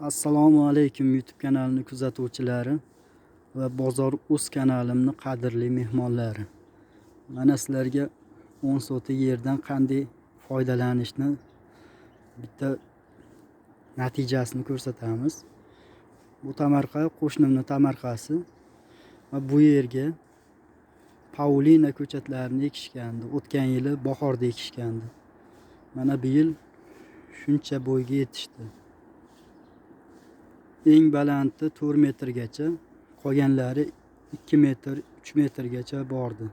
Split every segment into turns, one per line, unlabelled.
Assalomu alaykum YouTube kanalini kuzatuvchilari va Bozor Uz kanalimni qadrli mehmonlari. Mana sizlarga 10 sotik yerdan qanday foydalanishni bitta natijasini ko'rsatamiz. Bu tamarqa qo'shnimni tamarqasi va bu yerga Paulina ko'chatlarini ekishgandi. O'tgan yili bahorda ekishgandi. Mana bu yil shuncha bo'yga yetishdi. Eng balandi 4 metrgacha, qolganlari 2 metr, 3 metrgacha bordi.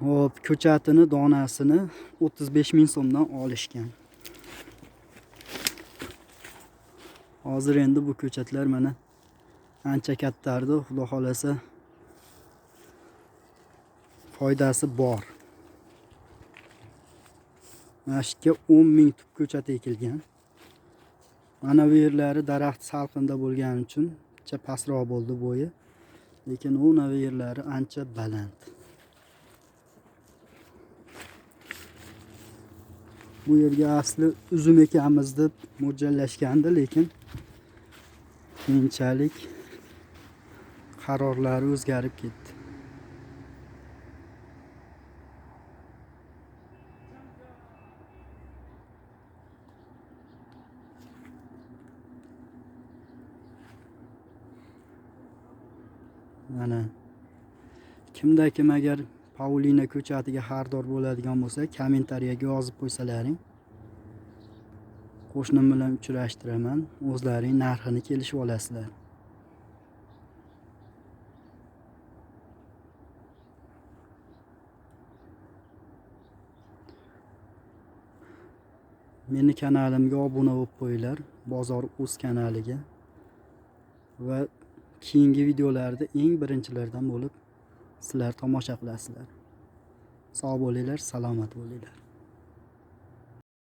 Hop, ko'chatini donasini 35 ming so'mdan olishgan. Hozir endi bu ko'chatlar mana ancha kattardi, xudo xolasa foydasi bor. Mana shu yerga 10 ming tup ko'chat ekilgan. Mana bu yerlari daraxt salqinda bo'lgani uchun ancha pastroq bo'ldi bo'yi. Lekin u nav yerlari ancha baland. Bu yerga asli uzum ekamiz deb mo'ljallashgandi, lekin keyinchalik qarorlari o'zgarib ketdi. Mana kimda kim agar Paulina ko'chatiga xaridor bo'ladigan bo'lsa, kommentariyaga yozib qo'ysalaring. Qo'shnim bilan uchrashtiraman. O'zlaring narxini kelishib olasizlar. Meni kanalimga obuna bo'lib qo'yinglar. Bozor Uz kanaliga. Va keyingi videolarda eng birinchilardan bo'lib sizlar tomosha qilasizlar. Sog' bo'linglar, salomat bo'linglar.